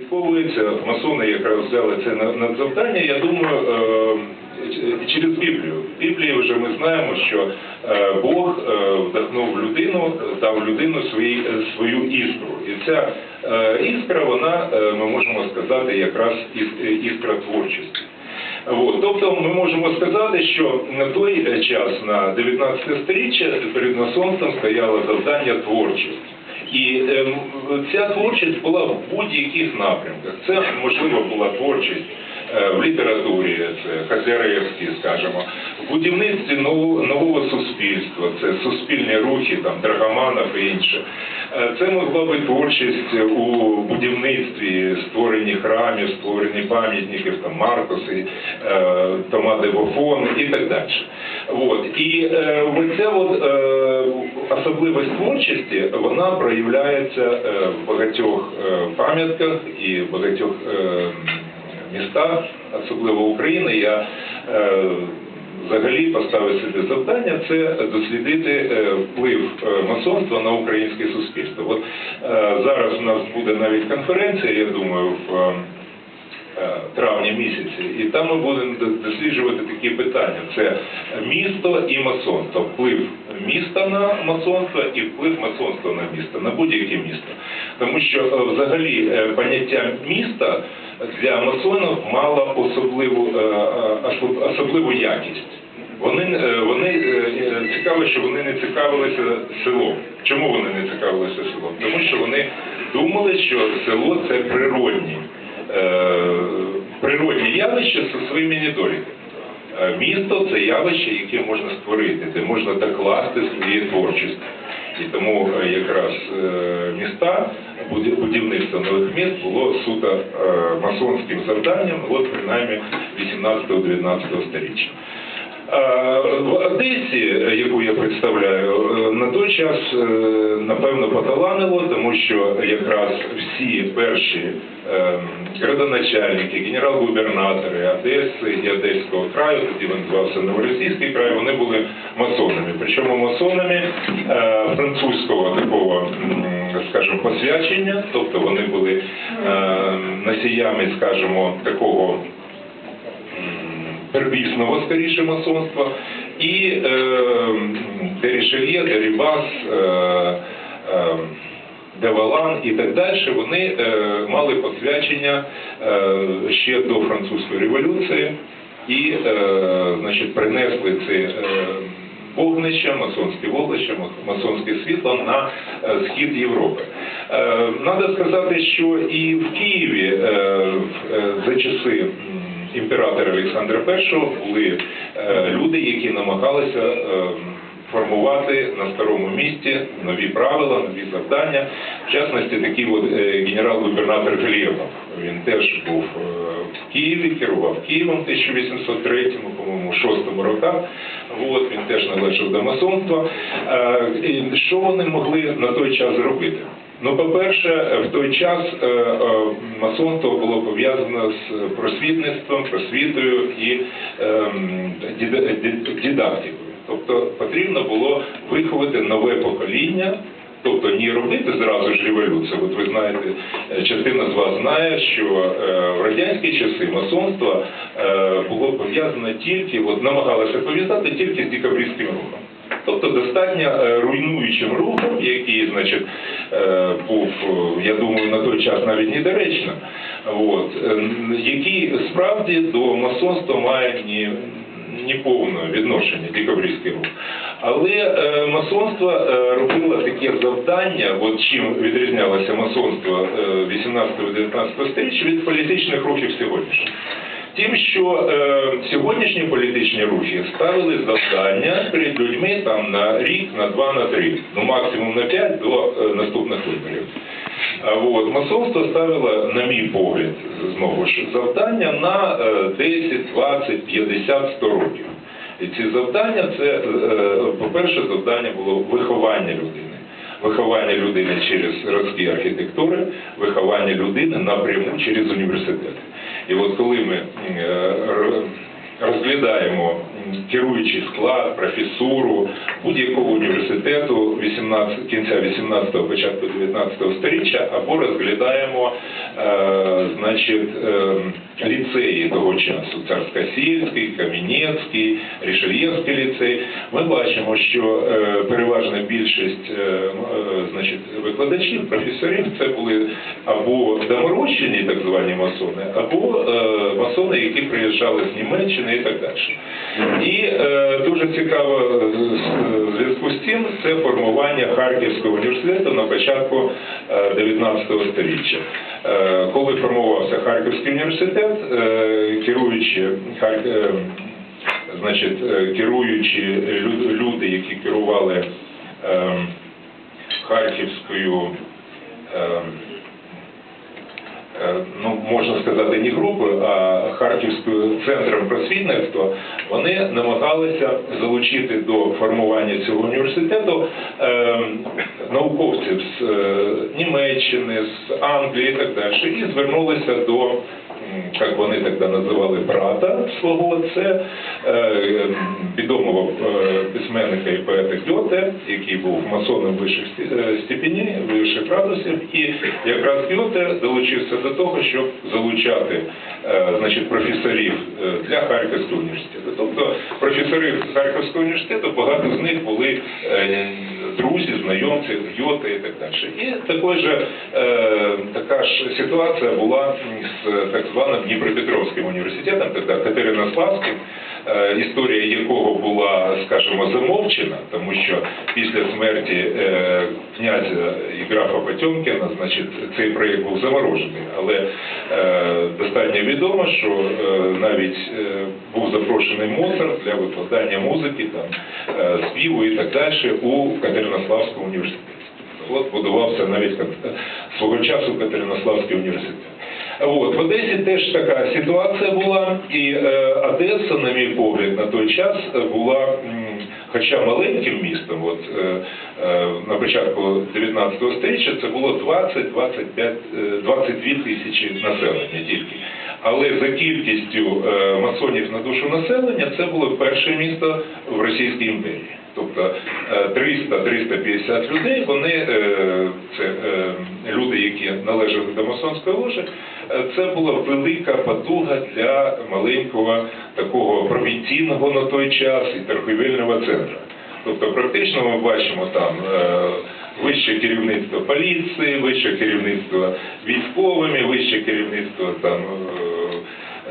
Відповується, масони якраз взяли це на- надзавдання, я думаю, е, через Біблію. В Біблії вже ми знаємо, що е, Бог е, вдохнув людину, дав людину свої, свою іскру. І ця е, іскра, вона, е, ми можемо сказати, якраз іскра творчості. От, тобто ми можемо сказати, що на той час, на 19 сторіччя, перед масонством стояло завдання творчості. І ем, ця творчість була в будь-яких напрямках. Це можливо була творчість в літературі, це Хазяревський, скажімо, в будівництві нового, суспільства, це суспільні рухи, там Драгоманов і інше. Е, Це могла би творчість у будівництві, створенні храмів, створенні пам'ятників, там Маркоси, е, Тома де Бофон і так далі. От. І е, оця от, е, особливість творчості, вона проявляється е, в багатьох е, пам'ятках і в багатьох містах, особливо України. Я е, взагалі поставив собі завдання це дослідити е, вплив е, масонства на українське суспільство. От е, зараз у нас буде навіть конференція, я думаю, в е, травні місяці, і там ми будемо досліджувати такі питання: це місто і масонство, вплив міста на масонство і вплив масонства на місто, на будь-яке місто. Тому що е, взагалі поняття міста для масонів мало особливу, е, е, особ- особливу якість. Вони, е, вони цікаво, що вони не цікавилися селом. Чому вони не цікавилися селом? Тому що вони думали, що село це природні, природні явища зі своїми недоліками. Місто це явище, яке можна створити, де можна докласти свої творчості. І тому якраз міста, буді- будівництво нових міст було суто е, масонським завданням, от принаймні 18-19 сторіччя. Е, В Одесі, яку я представляю, е, на той час напевно поталанило, тому що якраз всі перші градоначальники, генерал-губернатори Одеси і Одеського краю, тоді він звався Новоросійський край, вони були масонами. Причому масонами французького такого, скажімо, посвячення, тобто вони були е, носіями, скажімо, такого первісного, скоріше, масонства, і е, Дерішельє, Дерібас, е, Девалан і так далі, вони мали посвячення ще до французької революції. І значить, принесли це вогнище, масонське вогнище, масонське світло на е, схід Європи. Е, Надо сказати, що і в Києві е, за часи імператора Олександра І були люди, які намагалися е, формувати на старому місці нові правила, нові завдання. В частності, такий от е, генерал-губернатор Глєбов. Він теж був е, в Києві, керував Києвом в 1803, по-моєму, 6 роках. От, він теж належав до масонства. Е, Що вони могли на той час зробити? Ну, по-перше, в той час масонство було пов'язано з просвітництвом, просвітою і ем, діда- ді- дидактикою. Тобто потрібно було виховати нове покоління, тобто не робити зразу ж революцію. От ви знаєте, е, частина з вас знає, що е, в радянські часи масонство е, було пов'язане тільки, от намагалося пов'язати тільки з декабристським рухом. Тобто достатньо руйнуючим рухом, який, значить, був, я думаю, на той час навіть недоречно, от, який справді до масонства має ні, ні повне відношення декабристський рух. Але е, масонство е, робило таке завдання, от чим відрізнялося масонство е, 18-19 століття від політичних рухів сьогоднішніх. Тим, що е, сьогоднішні політичні рухи ставили завдання перед людьми там на рік, на два, на три, ну максимум на п'ять до е, наступних виборів. От масонство ставило, на мій погляд, знову ж завдання на е, 10, 20, 50, 100 років. І ці завдання це, е, по-перше, завдання було виховання людини. Виховання людини через родські архітектури, виховання людини напряму через університети. І от коли ми е, розглядаємо керуючий склад, професуру будь-якого університету 18, кінця 18-го, початку 19-го сторіччя, або розглядаємо е, значить, е, ліцеї того часу, Царськосільський, Кам'янецький, Рішельєвський ліцей, ми бачимо, що е, переважна більшість е, е, значить, викладачів, професорів це були або доморощені, так звані масони, або е, масони, які приїжджали з Німеччини і так далі. І е, дуже цікаво е, в зв'язку з цим це формування Харківського університету на початку е, 19 століття. Е, Коли формувався Харківський університет, е, керуючи Харк- е, значить, е, керуючі люди, які керували е, Харківською. е, е, ну, можна сказати, не групою, а Харківською центром просвітництва, вони намагалися залучити до формування цього університету е, науковців з е, Німеччини, з Англії і так далі, і звернулися до. Як вони тоді називали брата свого, це е, відомого е, письменника і поета Гьоте, який був масоном вищих е, степенів, вищих градусів, і якраз Гьоте долучився до того, щоб залучати е, значить, професорів для Харківського університету. Тобто професори Харківського університету, багато з них були друзі, знайомці, Гьоте і так далі. І також же, е, така ж ситуація була з так званим Дніпропетровським університетом, тоді Катеринославським, е, історія якого була, скажімо, замовчена, тому що після смерті е, князя і графа Потьомкіна, значить, цей проєкт був заморожений. Але е, достатньо відомо, що е, навіть е, був запрошений Моцарт для викладання музики, там, е, співу і так далі у Катеринославському університеті. От будувався навіть свого часу Катеринославський університет. От, в Одесі теж така ситуація була, і е, Одеса, на мій погляд, на той час е, була, хоча маленьким містом, от, е, е, на початку 19 століття це було 20-25, е, 22 тисячі населення тільки. Але за кількістю е, масонів на душу населення це було перше місто в Російській імперії. Тобто е, 300-350 людей, вони е, це е, люди, які належали до масонської ложі, е, це була велика потуга для маленького такого провінційного на той час і торговельного центру. Тобто, практично ми бачимо там е, вище керівництво поліції, вище керівництво військовими, вище керівництво там.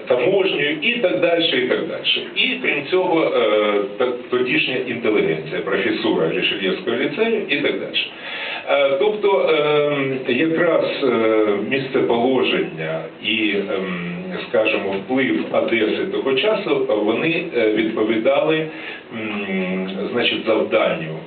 Таможнею і так далі, і так далі. І крім цього, е, тодішня інтелігенція, професура Рішельєвського ліцею і так далі. Е, Тобто е, якраз е, місцеположення і, ем, скажімо, вплив Одеси того часу, вони відповідали значить, завданню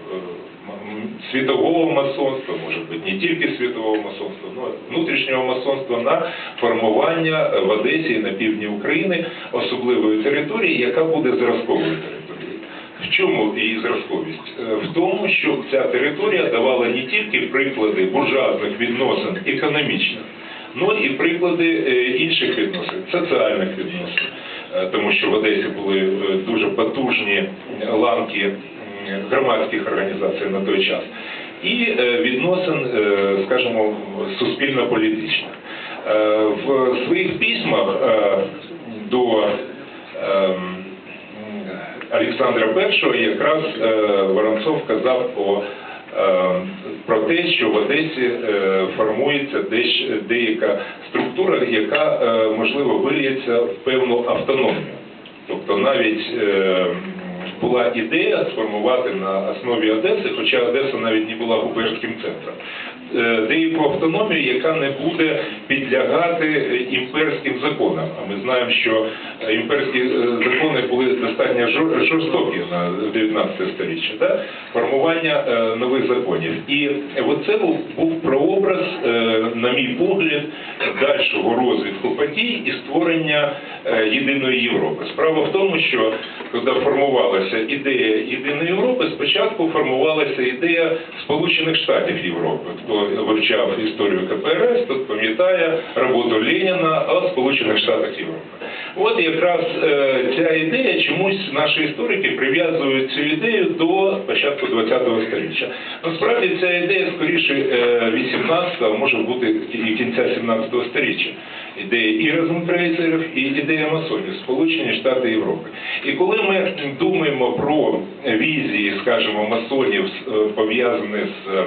світового масонства, може бути не тільки світового масонства, але внутрішнього масонства на формування в Одесі і на півдні України особливої території, яка буде зразковою територією. В чому її зразковість? Е, В тому, що ця територія давала не тільки приклади буржуазних відносин економічних, але і приклади е, інших відносин, соціальних відносин. Е, Тому що в Одесі були дуже потужні ланки громадських організацій на той час. І е, відносин, е, скажімо, суспільно-політичних. Е, В своїх письмах до ем, Олександра І якраз Воронцов казав про те, що в Одесі формується деяка структура, яка можливо виліється в певну автономію. Тобто навіть була ідея сформувати на основі Одеси, хоча Одеса навіть не була губернським центром, е, деяку автономію, яка не буде підлягати е, імперським законам. А ми знаємо, що е, імперські закони були достатньо жорстокі на 19 століття, да? формування нових законів. І оце був, був прообраз, на мій погляд, дальшого розвитку подій і створення єдиної Європи. Справа в тому, що коли формувалася ідея єдиної Європи, спочатку формувалася ідея Сполучених Штатів Європи. Хто вивчав історію КПРС, тот пам'ятає роботу Леніна о Сполучених Штатах Європи. От якраз е, ця ідея, чомусь наші історики прив'язують цю ідею до початку ХХ століття. Насправді ця ідея скоріше 18-го, може бути і кінця 17 століття. Ідея і розенкрейсерів, і ідея масонів, Сполучені Штати Європи. І коли ми думаємо про візії, скажімо, масонів, е, пов'язані з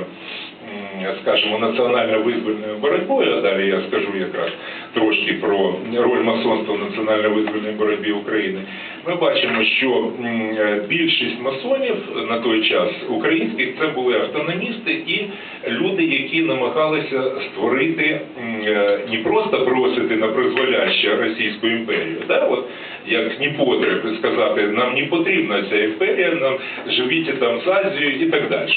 скажімо, національно-визвольною боротьбою, а далі я скажу якраз трошки про роль масонства в національно-визвольній боротьбі України, ми бачимо, що більшість масонів на той час українських це були автономісти і люди, які намагалися створити е, не просто бросити на призволяще Російську імперію, да, от, як непотріб сказати, нам не потрібна ця імперія, нам живіть там з Азією і так далі.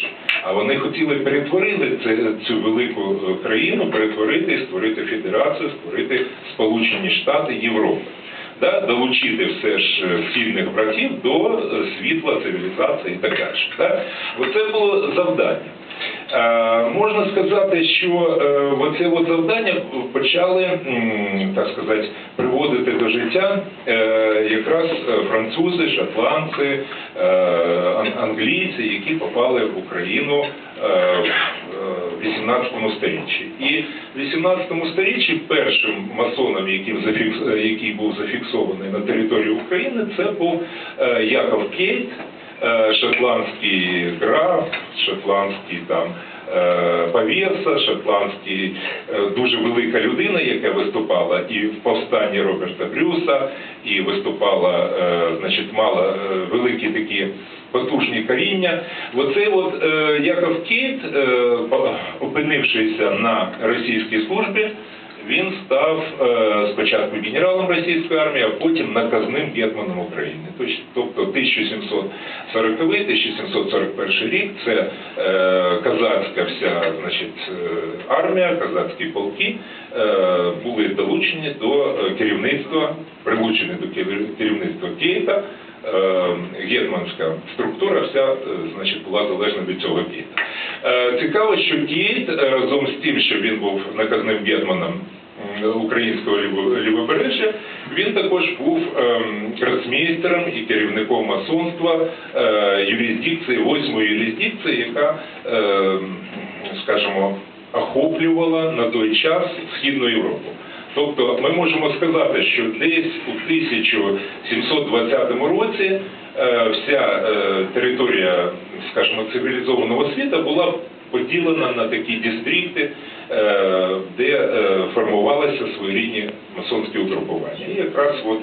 А вони хотіли перетворити це, цю велику е, країну, перетворити створити федерацію, створити Сполучені Штати Європи. Да, долучити все ж е, східних братів до е, світла, цивілізації і так далі. Да? Оце було завдання. Е, можна сказати, що е, от завдання почали, так сказати, приводити до життя е, якраз французи, шотландці, англійці, які попали в Україну в 18 сторіччі. І в 18 сторіччі першим масоном, який, був зафіксований на території України, це був Яков Кейт, е, шотландський граф, шотландський там е, повєса, шотландський е, дуже велика людина, яка виступала і в повстанні Роберта Брюса, і виступала, е, значить, мала е, великі такі потужні коріння. Оцей от е, Яков по- опинившися на російській службі, він став е, спочатку генералом російської армії, а потім наказним гетманом України. Тобто 1740-1741 рік це е, казацька вся значить, е, армія, казацькі полки були долучені до керівництва, прилучені до керівництва. Е, Гетманська структура вся значить, була залежна від цього Кейта. Е, Цікаво, що Кейт е, разом з тим, що він був наказним гетьманом українського ліво- лівобережжя, він також був ем, і керівником масонства е, юрисдикції, восьмої юрисдикції, яка, ем, скажімо, охоплювала на той час Східну Європу. Тобто ми можемо сказати, що десь у 1720 році е, вся е, територія, скажімо, цивілізованого світу була поділена на такі дистрикти, е, де формувалися своєрідні масонські угрупування. І якраз от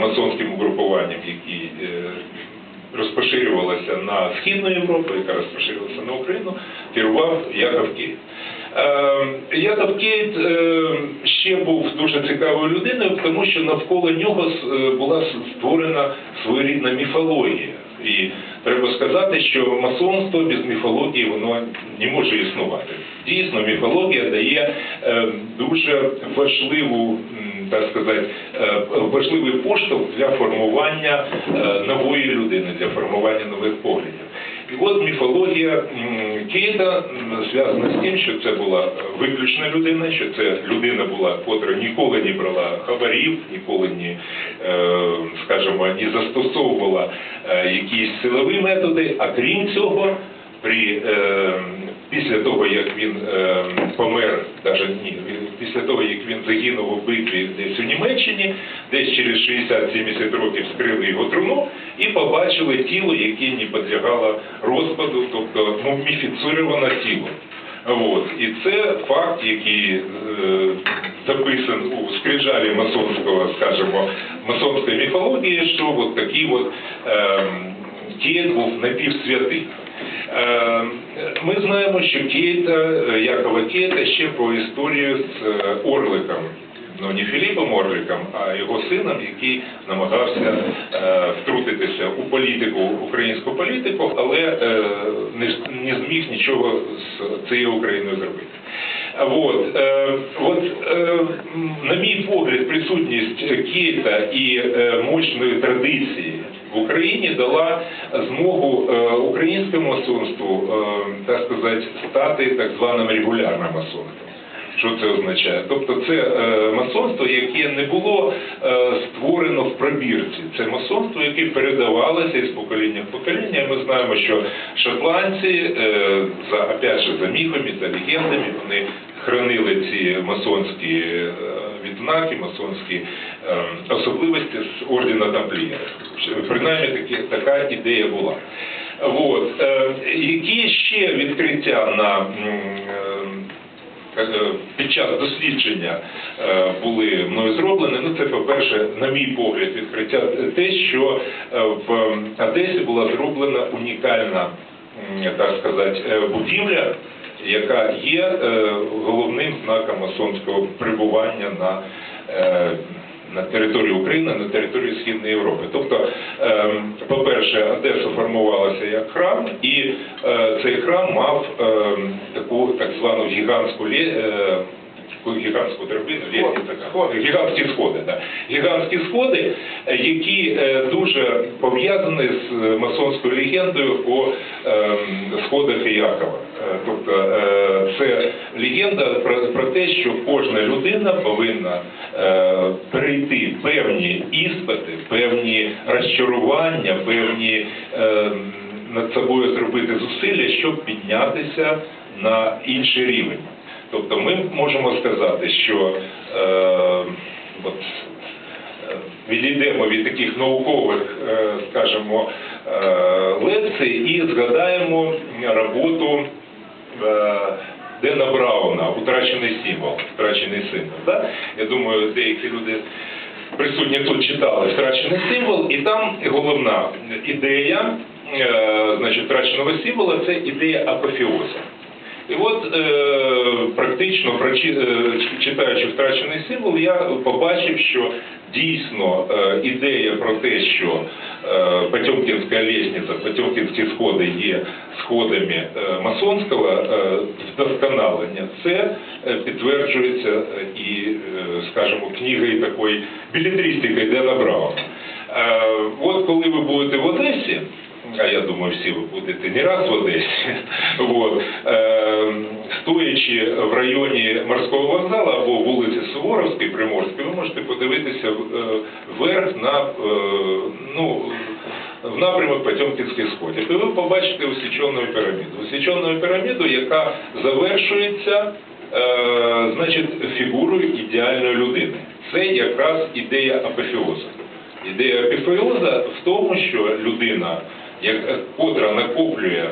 масонським угрупуванням, які розпоширювалася на Східну Європу, яка розпоширювалася на Україну, керував Яков Кейт. Е, Яков Кейт е, ще був дуже цікавою людиною, тому що навколо нього е, була створена своєрідна міфологія. І треба сказати, що масонство без міфології воно не може існувати. Дійсно, міфологія дає дуже важливу, так сказати, важливий поштовх для формування нової людини, для формування нових поглядів. І от міфологія Кейта зв'язана з тим, що це була виключна людина, що це людина була, котра ніколи не брала хабарів, ніколи не, е, скажімо, не застосовувала е, якісь силові методи, а крім цього, при, е, після того, як він помер, даже ні, він- після того, як він загинув у битві десь у Німеччині, десь через 60-70 років скрили його труну і побачили тіло, яке не підлягало розпаду, тобто муміфіцироване тіло. От. І це факт, який е, записан у скрижалі масонського, скажімо, масонської міфології, що от такий от е, Кейт був напівсвятий. Е, Ми знаємо, що Кейта, е, Якова Кейта ще по історію з е, Орликом. Ну, не Філіпом Орликом, а його сином, який намагався е, втрутитися у політику, українську політику, але е, не, не зміг нічого з цією Україною зробити. От, е, от е, на мій погляд, присутність Кейта і е, мощної традиції Україні дала змогу е, українському масонству, е, так сказати, стати так званим регулярним масонством. Що це означає? Тобто це е, масонство, яке не було е, створено в пробірці. Це масонство, яке передавалося із покоління в покоління. Ми знаємо, що шотландці, е, за опять же, за міфами, за легендами, вони хранили ці масонські е, відзнаки, масонські е, особливості з ордена тамплієрів. Принаймні такі, така ідея була. От. Е, які ще відкриття на м, е, е, під час дослідження е, були мною зроблені. Ну, це, по-перше, на мій погляд, відкриття те, що е, в Одесі була зроблена унікальна, так сказати, е, будівля, яка є е, головним знаком масонського прибування на е, на території України, на території Східної Європи. Тобто, ем, по-перше, Одеса формувалася як храм, і е, цей храм мав таку так звану гігантську лі. е, гігантську драбину. Сходи. гігантські сходи, да. гігантські сходи, які е, дуже пов'язані з е, масонською легендою о ем, сходах Іакова. Е, Тобто це легенда про, те, що кожна людина повинна перейти певні іспити, певні розчарування, певні е, над собою зробити зусилля, щоб піднятися на інший рівень. Тобто ми можемо сказати, що е, от, е, відійдемо від таких наукових, е, скажімо, е, лекцій і згадаємо роботу е, Дена Брауна «Утрачений символ», «Втрачений символ». Да? Я думаю, деякі люди присутні тут читали «Втрачений символ», і там головна ідея, е, значить, втраченого символа – це ідея апофеозу. І от е, практично е, читаючи втрачений символ, я побачив, що дійсно е, ідея про те, що Потьомкінська лестниця, Потьомкінські сходи є сходами масонського вдосконалення, це підтверджується і, скажімо, книгою такої білетристикою Дена Брауна. От коли ви будете в Одесі, а я думаю, всі ви будете не раз в Одесі, вот, е, стоячи в районі морського вокзалу або вулиці Суворовської, Приморської, ви можете подивитися е, вверх на е, ну, в напрямок Потьомкінських сходів. І ви побачите усічену піраміду. Усічену піраміду, яка завершується е, значить, фігурою ідеальної людини. Це якраз ідея апофеозу. Ідея апофеоза в тому, що людина, котра накоплює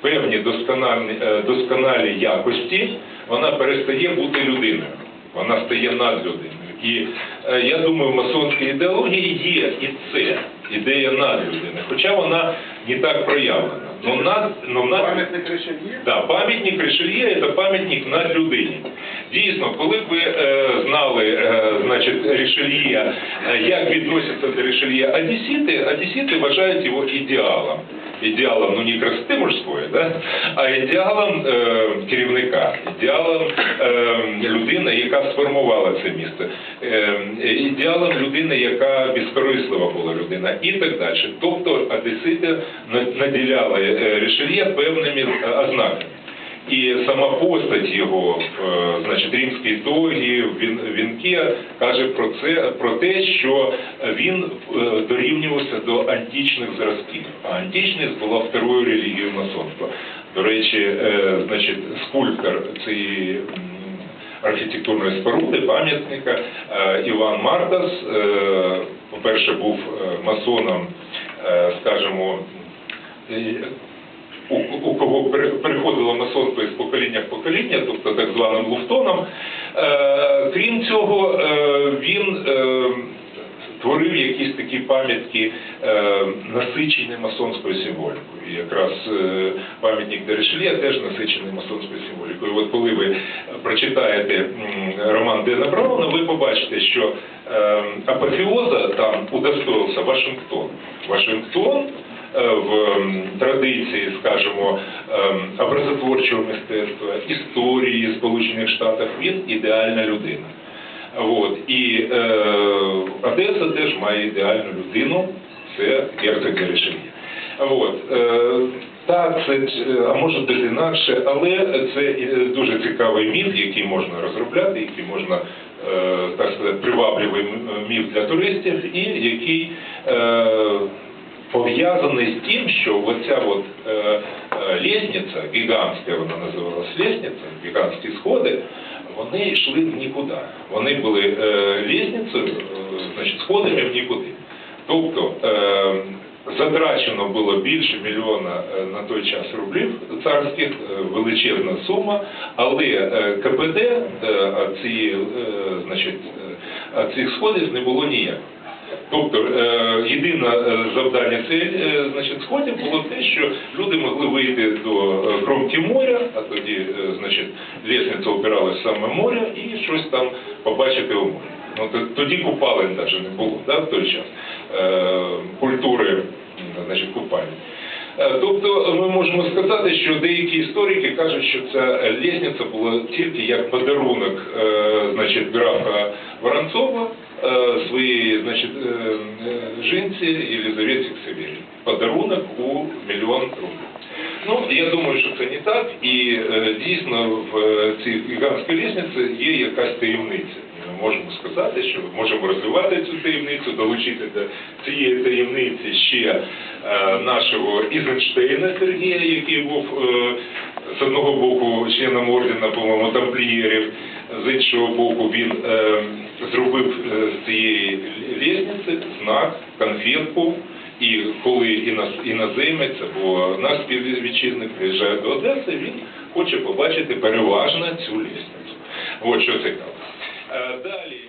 певні досконалі, е, досконалі якості, вона перестає бути людиною. Вона стає надлюдиною. І е, я думаю, в масонській ідеології є і це ідея надлюдини, хоча вона не так проявлена. Но над, но над... Пам'ятник Ришельє? Да, пам'ятник Ришельє – це пам'ятник над людині. Дійсно, коли б ви е, знали, е, значить, Ришельє, е, як відносяться до Ришельє одесіти, одесіти вважають його ідеалом. Ідеалом, ну не красоти мужської, да? а ідеалом е, керівника, ідеалом е, людини, яка сформувала це місто, е, ідеалом людини, яка безкорислива була людина і так далі. Тобто одесити на- наділяли е, певними е, ознаками. І сама постать його, е, значить, римській тогі, в він, вінки каже про це, про те, що він е, дорівнювався до античних зразків. А античність була второю релігією масонства. До речі, е, значить, скульптор цієї архітектурної споруди, пам'ятника Іван Мартас, е, по-перше, був масоном, скажімо, у, кого пере- переходило масонство із покоління в покоління, тобто так званим луфтоном. Е, крім цього, е, він е, творив якісь такі пам'ятки е, насичені масонською символікою. І якраз е, пам'ятник Дерешельє теж насичений масонською символікою. От коли ви прочитаєте м, роман Дена Брауна, ви побачите, що е, апофеоза там удостоївся Вашингтон. Вашингтон в традиції, скажімо, ем, образотворчого мистецтва, історії Сполучених Штатів, він ідеальна людина. От. І е, Одеса теж має ідеальну людину, це герцог От. е, Так, це, е, а може десь інакше, але це е, дуже цікавий міф, який можна розробляти, який можна, е, так сказати, привабливий міф для туристів, і який е, пов'язаний з тим, що оця от е, е, лестниця, гігантська вона називалась лестниця, гігантські сходи, вони йшли в нікуди. Вони були е, лестницею, е, значить, сходами в нікуди. Тобто е, затрачено було більше мільйона е, на той час рублів царських, е, величезна сума, але е, КПД е, ці, е, значить, е, цих сходів не було ніяк. Тобто е, єдине е, завдання е, значить, сходів було те, що люди могли вийти до кромки моря, а тоді значить, лісниця опиралась саме море і щось там побачити у морі. Ну, тоді купалень навіть не було да, в той час культури значить, купальні. Е, Тобто ми можемо сказати, що деякі історики кажуть, що ця лісниця була тільки як подарунок значить, графа Воронцова е, своїй значить, е, е, жінці Єлизаветі Ксавєрі. Подарунок у мільйон рублів. Ну, я думаю, що це не так, і дійсно в цій гігантській лісниці є якась таємниця. Ми можемо сказати, що можемо розвивати цю таємницю, долучити до цієї таємниці ще нашого Ізенштейна Сергія, який був з одного боку членом ордена, по-моєму, тамплієрів, з іншого боку, він е, зробив з цієї лісниці знак, конфірку, І коли іноз- іноземець або наш співвітчизник приїжджає до Одеси, він хоче побачити переважно цю лісницю. От що цікаво. Е, Далі.